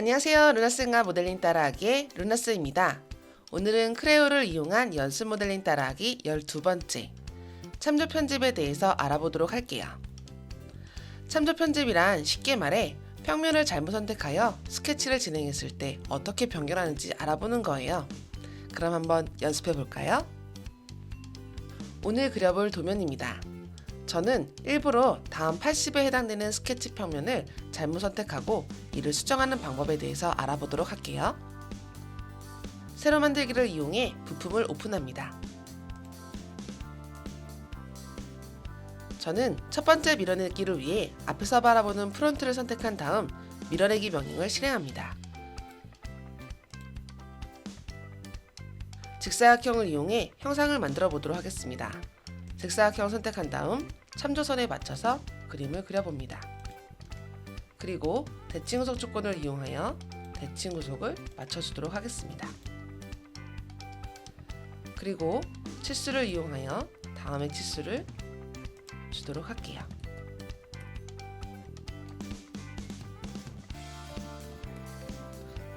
안녕하세요. 루나스인가 모델링 따라하기의 루나스입니다. 오늘은 크레요를 이용한 연습 모델링 따라하기 12번째 참조 편집에 대해서 알아보도록 할게요. 참조 편집이란 쉽게 말해 평면을 잘못 선택하여 스케치를 진행했을 때 어떻게 변경하는지 알아보는 거예요. 그럼 한번 연습해 볼까요? 오늘 그려볼 도면입니다. 저는 일부러 다음 80에 해당되는 스케치 평면을 잘못 선택하고 이를 수정하는 방법에 대해서 알아보도록 할게요. 새로 만들기를 이용해 부품을 오픈합니다. 저는 첫 번째 밀어내기를 위해 앞에서 바라보는 프론트를 선택한 다음 밀어내기 명령을 실행합니다. 직사각형을 이용해 형상을 만들어 보도록 하겠습니다. 직사각형 선택한 다음 참조선에 맞춰서 그림을 그려봅니다. 그리고 대칭구속 조건을 이용하여 대칭구속을 맞춰주도록 하겠습니다. 그리고 치수를 이용하여 다음의 치수를 주도록 할게요.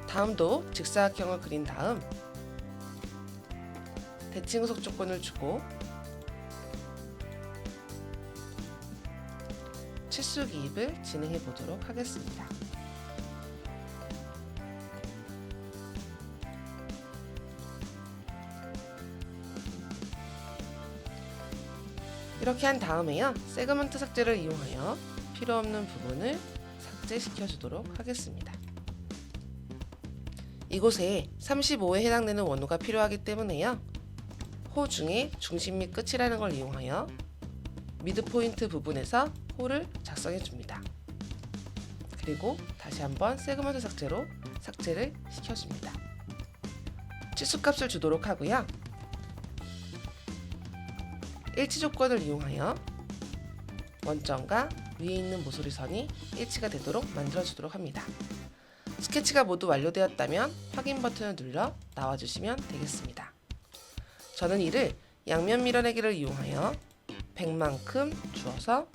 다음도 직사각형을 그린 다음 대칭구속 조건을 주고 기입을 진행해 보도록 하겠습니다. 이렇게 한 다음에요. 세그먼트 삭제를 이용하여 필요 없는 부분을 삭제시켜 주도록 하겠습니다. 이곳에 35에 해당되는 원호가 필요하기 때문에요. 호 중에 중심 및 끝이라는 걸 이용하여 미드 포인트 부분에서 호를 작성해 줍니다. 그리고 다시 한번 세그먼트 삭제로 삭제를 시켜줍니다. 치수값을 주도록 하고요. 일치 조건을 이용하여 원점과 위에 있는 모서리 선이 일치가 되도록 만들어주도록 합니다. 스케치가 모두 완료되었다면 확인 버튼을 눌러 나와주시면 되겠습니다. 저는 이를 양면 밀어내기를 이용하여 100만큼 주어서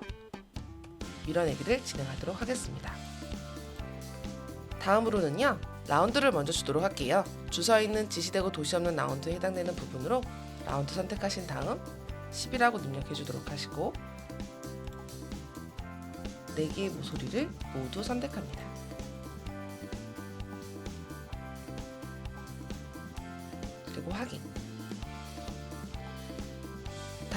밀어내기를 진행하도록 하겠습니다. 다음으로는요 라운드를 먼저 주도록 할게요. 주서 있는 지시되고 도시 없는 라운드에 해당되는 부분으로 라운드 선택하신 다음 10이라고 입력해 주도록 하시고 4개의 모서리를 모두 선택합니다. 그리고 확인.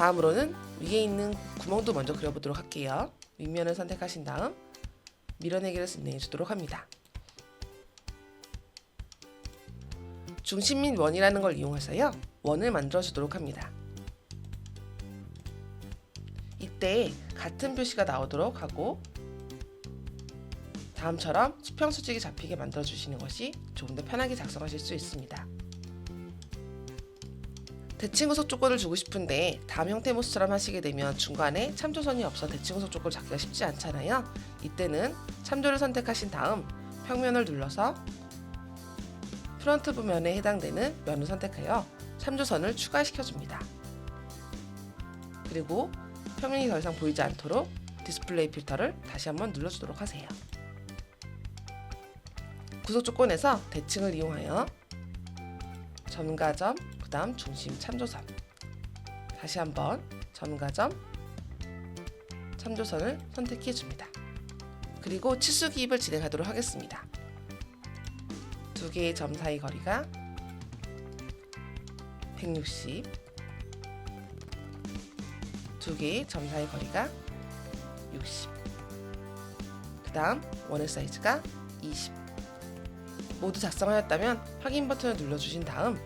다음으로는 위에 있는 구멍도 먼저 그려보도록 할게요. 윗면을 선택하신 다음 밀어내기를 진행해 주도록 합니다. 중심 및 원이라는 걸 이용해서요. 원을 만들어 주도록 합니다. 이때 같은 표시가 나오도록 하고 다음처럼 수평 수직이 잡히게 만들어 주시는 것이 조금 더 편하게 작성하실 수 있습니다. 대칭구속 조건을 주고 싶은데 다음 형태 모습처럼 하시게 되면 중간에 참조선이 없어 대칭구속 조건을 잡기가 쉽지 않잖아요. 이때는 참조를 선택하신 다음 평면을 눌러서 프런트 부면에 해당되는 면을 선택하여 참조선을 추가시켜 줍니다. 그리고 평면이 더 이상 보이지 않도록 디스플레이 필터를 다시 한번 눌러주도록 하세요. 구속 조건에서 대칭을 이용하여 점과 점, 그 다음 중심 참조선 다시 한번 점과 점, 참조선을 선택해 줍니다. 그리고 치수 기입을 진행하도록 하겠습니다. 두 개의 점 사이 거리가 160, 두 개의 점 사이 거리가 60. 그 다음 원의 사이즈가 20. 모두 작성하였다면 확인 버튼을 눌러주신 다음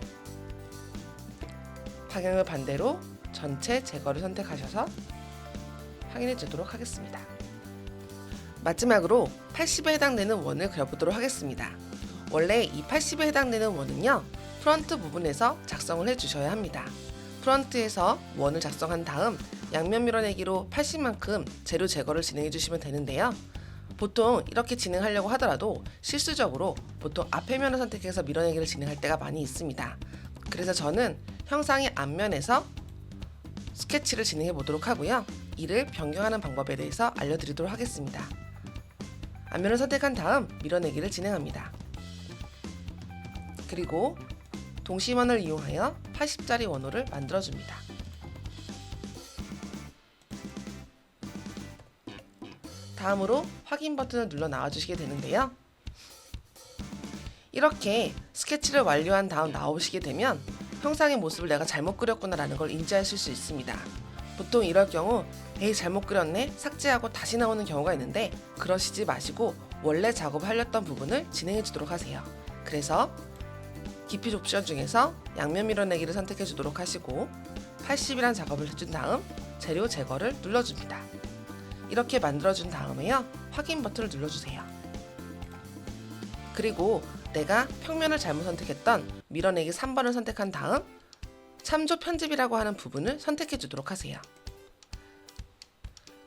방향을 반대로 전체 제거를 선택하셔서 확인해 주도록 하겠습니다. 마지막으로 80에 해당되는 원을 그려보도록 하겠습니다. 원래 이 80에 해당되는 원은요, 프런트 부분에서 작성을 해 주셔야 합니다. 프런트에서 원을 작성한 다음 양면 밀어내기로 80만큼 재료 제거를 진행해 주시면 되는데요. 보통 이렇게 진행하려고 하더라도 실수적으로 보통 앞에 면을 선택해서 밀어내기를 진행할 때가 많이 있습니다. 그래서 저는 형상의 앞면에서 스케치를 진행해 보도록 하고요. 이를 변경하는 방법에 대해서 알려드리도록 하겠습니다. 앞면을 선택한 다음 밀어내기를 진행합니다. 그리고 동심원을 이용하여 80짜리 원호를 만들어줍니다. 다음으로 확인 버튼을 눌러 나와주시게 되는데요. 이렇게 스케치를 완료한 다음 나오시게 되면 형상의 모습을 내가 잘못 그렸구나라는 걸 인지하실 수 있습니다. 보통 이럴 경우 에이 잘못 그렸네 삭제하고 다시 나오는 경우가 있는데 그러시지 마시고 원래 작업을 하렸던 부분을 진행해 주도록 하세요. 그래서 깊이 옵션 중에서 양면 밀어내기를 선택해 주도록 하시고 80이란 작업을 해준 다음 재료 제거를 눌러줍니다. 이렇게 만들어준 다음에요 확인 버튼을 눌러주세요. 그리고 내가 평면을 잘못 선택했던 밀어내기 3번을 선택한 다음 참조 편집이라고 하는 부분을 선택해 주도록 하세요.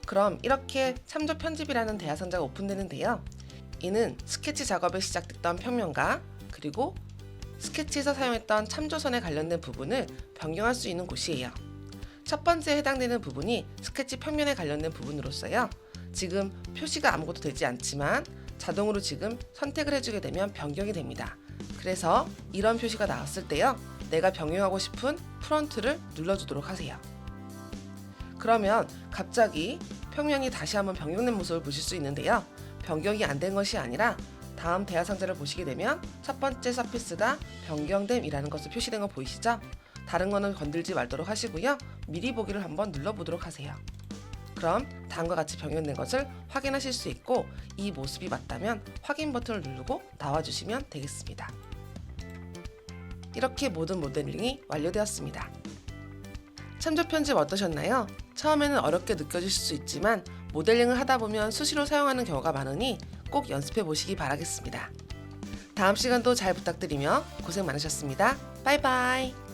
그럼 이렇게 참조 편집이라는 대화 상자가 오픈되는데요. 이는 스케치 작업에 시작됐던 평면과 그리고 스케치에서 사용했던 참조선에 관련된 부분을 변경할 수 있는 곳이에요. 첫 번째 해당되는 부분이 스케치 평면에 관련된 부분으로서요. 지금 표시가 아무것도 되지 않지만 자동으로 지금 선택을 해주게 되면 변경이 됩니다. 그래서 이런 표시가 나왔을 때요. 내가 변경하고 싶은 프론트를 눌러주도록 하세요. 그러면 갑자기 평면이 다시 한번 변경된 모습을 보실 수 있는데요. 변경이 안 된 것이 아니라 다음 대화 상자를 보시게 되면 첫 번째 서피스가 변경됨이라는 것을 표시된 거 보이시죠? 다른 거는 건들지 말도록 하시고요. 미리 보기를 한번 눌러보도록 하세요. 그럼 다음과 같이 변경된 것을 확인하실 수 있고 이 모습이 맞다면 확인 버튼을 누르고 나와주시면 되겠습니다. 이렇게 모든 모델링이 완료되었습니다. 참조 편집 어떠셨나요? 처음에는 어렵게 느껴지실 수 있지만 모델링을 하다 보면 수시로 사용하는 경우가 많으니 꼭 연습해 보시기 바라겠습니다. 다음 시간도 잘 부탁드리며 고생 많으셨습니다. 바이바이.